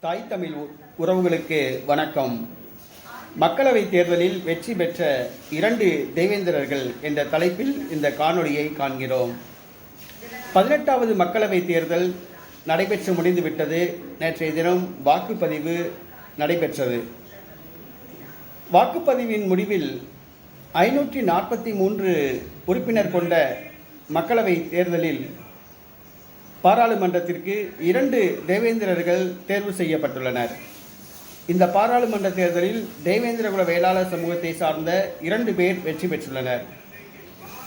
தாய் தமிழ் உ- உறவுகளுக்கு வணக்கம். மக்களவை தேர்தலில் வெற்றி பெற்ற இரண்டு தேவேந்திரர்கள் என்ற தலைப்பில் இந்த காணொளியை காண்கிறோம். பதினெட்டாவது மக்களவை தேர்தல் நடைபெற்று முடிந்துவிட்டது நேற்றைய தினம் வாக்குப்பதிவு நடைபெற்றது. வாக்குப்பதிவின் முடிவில் ஐநூற்றி நாற்பத்தி மூன்று உறுப்பினர் கொண்ட மக்களவை தேர்தலில் பாராளுமன்றத்திற்கு இரண்டு தேவேந்திரர்கள் தேர்வு செய்யப்பட்டுள்ளனர். இந்த பாராளுமன்ற தேர்தலில் தேவேந்திரகுல வேளாளர் சமூகத்தை சார்ந்த இரண்டு பேர் வெற்றி பெற்றுள்ளனர்.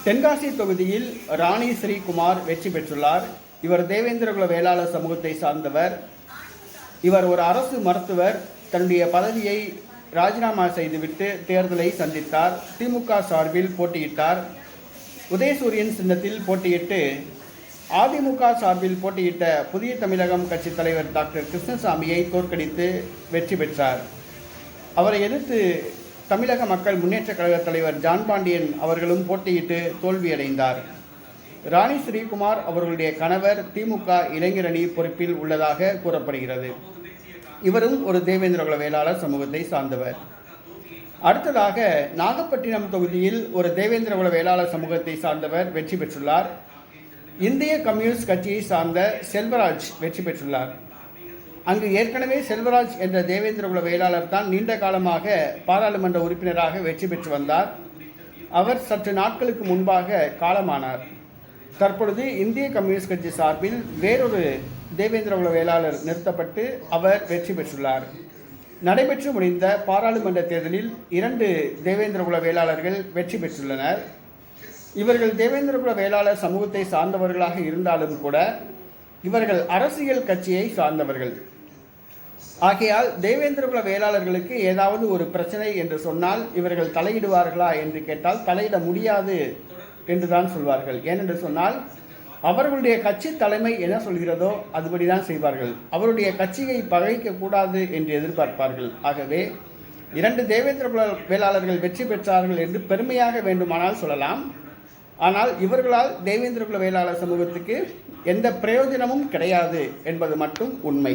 தென்காசி தொகுதியில் ராணி ஸ்ரீகுமார் வெற்றி பெற்றுள்ளார். இவர் தேவேந்திரகுல வேளாளர் சமூகத்தை சார்ந்தவர். இவர் ஒரு அரசு மருத்துவர். தன்னுடைய பதவியை ராஜினாமா செய்துவிட்டு தேர்தலை சந்தித்தார். திமுக சார்பில் போட்டியிட்டார். உதயசூரியன் சின்னத்தில் போட்டியிட்டு அதிமுக சார்பில் போட்டியிட்ட புதிய தமிழகம் கட்சித் தலைவர் டாக்டர் கிருஷ்ணசாமியை தோற்கடித்து வெற்றி பெற்றார். அவரை எதிர்த்து தமிழக மக்கள் முன்னேற்ற கழக தலைவர் ஜான் பாண்டியன் அவர்களும் போட்டியிட்டு தோல்வியடைந்தார். ராணி ஸ்ரீகுமார் அவர்களுடைய கணவர் திமுக இளைஞரணி பொறுப்பில் உள்ளதாக கூறப்படுகிறது. இவரும் ஒரு தேவேந்திரகுல வேளாளர் சமூகத்தை சார்ந்தவர். அடுத்ததாக நாகப்பட்டினம் தொகுதியில் ஒரு தேவேந்திரகுல வேளாளர் சமூகத்தை சார்ந்தவர் வெற்றி பெற்றுள்ளார். இந்திய கம்யூனிஸ்ட் கட்சியை சார்ந்த செல்வராஜ் வெற்றி பெற்றுள்ளார். அங்கு ஏற்கனவே செல்வராஜ் என்ற தேவேந்திரகுல வேளாளர் தான் நீண்ட காலமாக பாராளுமன்ற உறுப்பினராக வெற்றி பெற்று வந்தார். அவர் சற்று நாட்களுக்கு முன்பாக காலமானார். தற்பொழுது இந்திய கம்யூனிஸ்ட் கட்சி சார்பில் வேறொரு தேவேந்திரகுல வேளாளர் நிறுத்தப்பட்டு அவர் வெற்றி பெற்றுள்ளார். நடைபெற்று முடிந்த பாராளுமன்ற தேர்தலில் இரண்டு தேவேந்திரகுல வேளாளர்கள் வெற்றி பெற்றுள்ளனர். இவர்கள் தேவேந்திரகுல வேளாளர் சமூகத்தை சார்ந்தவர்களாக இருந்தாலும் கூட இவர்கள் அரசியல் கட்சியை சார்ந்தவர்கள். ஆகையால் தேவேந்திரகுல வேளாளர்களுக்கு ஏதாவது ஒரு பிரச்சனை என்று சொன்னால் இவர்கள் தலையிடுவார்களா என்று கேட்டால் தலையிட முடியாது என்றுதான் சொல்வார்கள். ஏனென்று சொன்னால் அவர்களுடைய கட்சி தலைமை என்ன சொல்கிறதோ அதுபடிதான் செய்வார்கள். அவருடைய கட்சியை பகைக்க கூடாது என்று எதிர்பார்ப்பார்கள். ஆகவே இரண்டு தேவேந்திரகுல வேளாளர்கள் வெற்றி பெற்றார்கள் என்று பெருமையாக வேண்டுமானால் சொல்லலாம். ஆனால் இவர்களால் தேவேந்திரகுல வேளாளர் சமூகத்துக்கு எந்த பிரயோஜனமும் கிடையாது என்பது மட்டும் உண்மை.